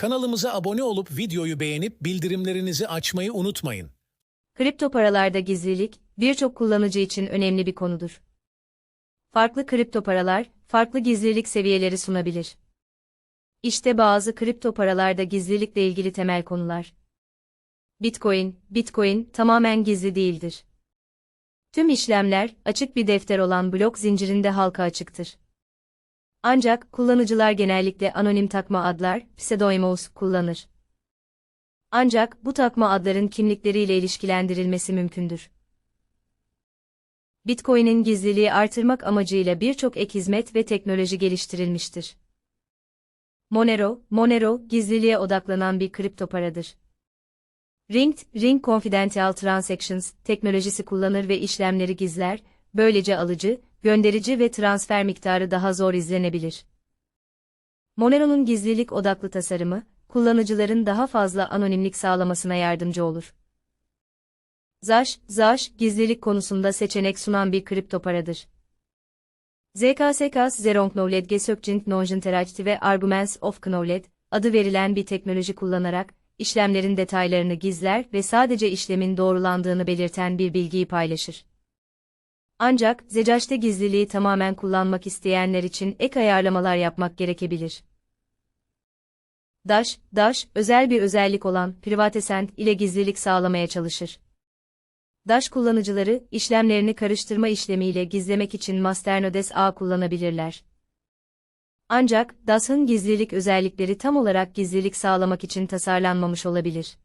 Kanalımıza abone olup videoyu beğenip bildirimlerinizi açmayı unutmayın. Kripto paralarda gizlilik, birçok kullanıcı için önemli bir konudur. Farklı kripto paralar, farklı gizlilik seviyeleri sunabilir. İşte bazı kripto paralarda gizlilikle ilgili temel konular. Bitcoin, Bitcoin tamamen gizli değildir. Tüm işlemler, açık bir defter olan blok zincirinde halka açıktır. Ancak kullanıcılar genellikle anonim takma adlar, pseudonymous kullanır. Ancak bu takma adların kimlikleriyle ilişkilendirilmesi mümkündür. Bitcoin'in gizliliği artırmak amacıyla birçok ek hizmet ve teknoloji geliştirilmiştir. Monero, Monero, gizliliğe odaklanan bir kripto paradır. Ringed, Ring Confidential Transactions teknolojisi kullanır ve işlemleri gizler, böylece alıcı, gönderici ve transfer miktarı daha zor izlenebilir. Monero'nun gizlilik odaklı tasarımı, kullanıcıların daha fazla anonimlik sağlamasına yardımcı olur. Zash, Zash, gizlilik konusunda seçenek sunan bir kripto paradır. ZKSK Zero Knowledge Gesökçing Nonjinteracti ve Arguments of Knowledge adı verilen bir teknoloji kullanarak, işlemlerin detaylarını gizler ve sadece işlemin doğrulandığını belirten bir bilgiyi paylaşır. Ancak, Zecaş'te gizliliği tamamen kullanmak isteyenler için ek ayarlamalar yapmak gerekebilir. Dash, Dash, özel bir özellik olan Privatescent ile gizlilik sağlamaya çalışır. Dash kullanıcıları, işlemlerini karıştırma işlemiyle gizlemek için masternodes ağ kullanabilirler. Ancak, DAS'ın gizlilik özellikleri tam olarak gizlilik sağlamak için tasarlanmamış olabilir.